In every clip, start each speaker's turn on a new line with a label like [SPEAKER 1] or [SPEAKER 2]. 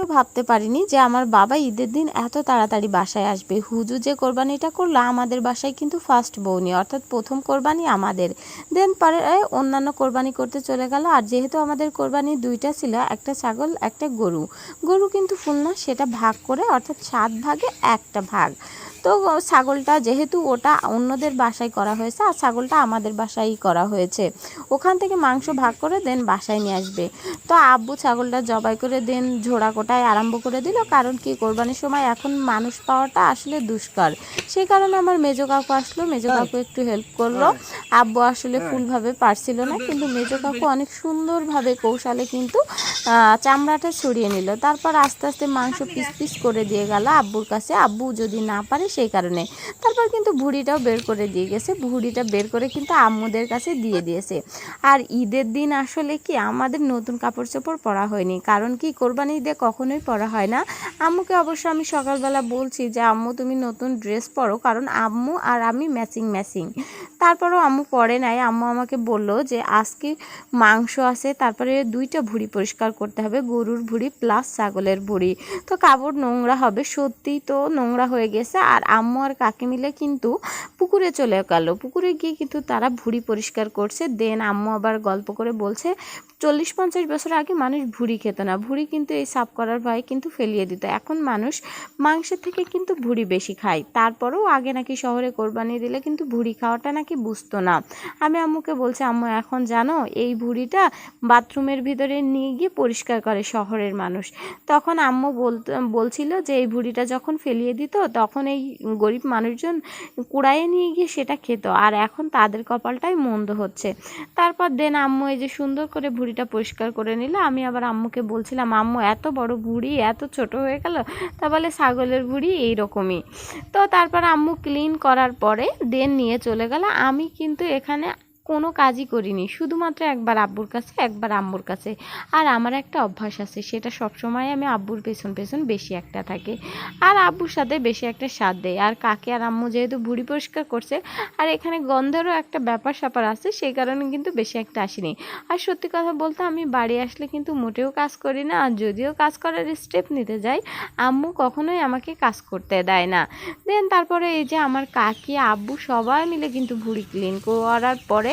[SPEAKER 1] আমিও ভাবতে পারিনি যে আমার বাবা ঈদের দিন এত তাড়াতাড়ি বাসায় আসবে। হুজু যে কোরবানিটা করল, আমাদের বাসায় কিন্তু ফার্স্ট বৌনি অর্থাৎ প্রথম কোরবানি আমাদের। দেন পরে অন্যান্য কোরবানি করতে চলে গেল, আর যেহেতু আমাদের কোরবানি দুইটা ছিল, একটা ছাগল, একটা গরু। গরু কিন্তু ফুল না, সেটা ভাগ করে, অর্থাৎ সাত ভাগে একটা ভাগ। তো ছাগলটা যেহেতু ওটা অন্যদের বাসায় করা হয়েছে আর ছাগলটা আমাদের বাসায়ই করা হয়েছে। ওখান থেকে মাংস ভাগ করে দেন বাসায় নিয়ে আসবে। তো আব্বু ছাগলটা জবাই করে দেন ঝোড়া কোটায় আরম্ভ করে দিল কারণ কি কোরবানির সময় এখন মানুষ পাওয়াটা আসলে দুষ্কর। সেই কারণে আমার মেজো কাকু আসলো মেজো কাকু একটু হেল্প করল। আব্বু আসলে ফুলভাবে পারছিল না কিন্তু মেজো কাকু অনেক সুন্দরভাবে কৌশলে কিন্তু চামড়াটা ছড়িয়ে নিল। তারপর আস্তে আস্তে মাংস পিস পিস করে দিয়ে গেল আব্বুর কাছে। আব্বু যদি না পারে সেই কারণে। তারপর কিন্তু ভুড়িটাও বের করে দিয়ে গেছে। ভুড়িটা বের করে কিন্তু আম্মুদের কাছে দিয়ে দিয়েছে। আর ঈদের দিন আসলে কি আমাদের নতুন কাপড় চোপড় পরা হয়নি। কারণ কি কোরবানি ঈদে কখনোই পরা হয় না। আম্মুকে অবশ্য আমি সকালবেলা বলছি যে, আম্মু, তুমি নতুন ড্রেস পরো। কারণ আম্মু আর আমি ম্যাচিং ম্যাচিং তারপরও আম্মু পরে নাই। আম্মু আমাকে বলল যে, আজকে মাংস আছে, তারপরে দুইটা ভুঁড়ি পরিষ্কার করতে হবে, গরুর ভুঁড়ি প্লাস ছাগলের ভুঁড়ি। তো কাপড় নোংরা হবে, সত্যিই তো নোংরা হয়ে গেছে। আর আম্মু আর কাকি মিলে কিন্তু পুকুরে চলে গেল। পুকুরে গিয়ে কিন্তু তারা ভুঁড়ি পরিষ্কার করছে। দেন আম্মু আবার গল্প করে বলছে, চল্লিশ পঞ্চাশ বছর আগে মানুষ ভুঁড়ি খেত না। ভুঁড়ি কিন্তু এই সাফ করার ভয়ে কিন্তু ফেলিয়ে দিত। এখন মানুষ মাংসের থেকে কিন্তু ভুঁড়ি বেশি খায়। তারপরেও আগে নাকি শহরে কোরবানি দিলে কিন্তু ভুঁড়ি খাওয়াটা নাকি বুঝতো না। আমি আম্মুকে বলছি, আম্মু, এখন জানো, এই ভুঁড়িটা বাথরুমের ভিতরে নিয়ে গিয়ে পরিষ্কার করে শহরের মানুষ। তখন আম্মু বলতো, বলছিল যে, এই ভুঁড়িটা যখন ফেলিয়ে দিত, তখন এই গরিব মানুষজন কুড়াইয়ে নিয়ে গিয়ে সেটা খেত। আর এখন তাদের কপালটাই মন্দ হচ্ছে। তারপর দেন আম্মু এই যে সুন্দর করে ভুঁড়িটা পরিষ্কার করে নিল। আমি আবার আম্মুকে বলছিলাম, আম্মু, এত বড় ভুঁড়ি, এত ছোট হয়ে গেল, তা বলে ছাগলের ভুঁড়ি এইরকমই তো তারপর আম্মু ক্লিন করার পরে দেন নিয়ে চলে গেল আমি কিন্তু এখানে কোনো কাজই করিনি। শুধুমাত্র একবার আব্বুর কাছে, একবার আম্মুর কাছে। আর আমার একটা অভ্যাস আছে, সেটা সবসময় আমি আব্বুর পেছন পেছন বেশি একটা থাকে। আর আব্বুর সাথে বেশি একটা স্বাদ দেয় আর কাকে আর আম্মু যেহেতু ভুড়ি পরিষ্কার করছে, আর এখানে গন্ধেরও একটা ব্যাপার স্যাপার আছে, সেই কারণে কিন্তু বেশি একটা আসেনি। আর সত্যি কথা বলতে, আমি বাড়ি আসলে কিন্তু মোটেও কাজ করি না। আর যদিও কাজ করার স্টেপ নিতে যাই, আম্মু কখনোই আমাকে কাজ করতে দেয় না। দেন তারপরে এই যে আমার কাকি, আব্বু সবাই মিলে কিন্তু ভুড়ি ক্লিন করার পরে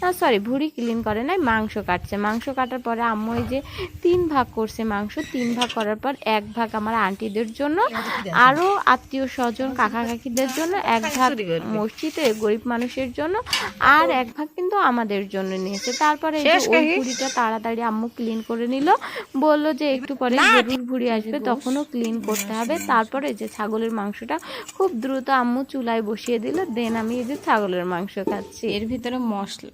[SPEAKER 1] না সরি ভুড়ি ক্লিন করে নাই মাংস কাটছে। মাংস কাটার পরে আম্মু এই যে তিন ভাগ করছে মাংস তিন ভাগ করার পর এক ভাগ আমার আন্টিদের জন্য আরও আত্মীয় স্বজন কাকা কাকিদের জন্য এক ভাগ মসজিদে গরিব মানুষের জন্য আর এক ভাগ কিন্তু আমাদের জন্য নিয়েছে। তারপরে এই যে ওই ভুড়িটা তাড়াতাড়ি আম্মু ক্লিন করে নিল বলল যে একটু পরে গরুর ভুড়ি আসবে তখনও ক্লিন করতে হবে। তারপরে যে ছাগলের মাংসটা খুব দ্রুত আম্মু চুলায় বসিয়ে দিল দেন আমি এই যে ছাগলের মাংস খাচ্ছি।
[SPEAKER 2] এর ভিতরে মশলা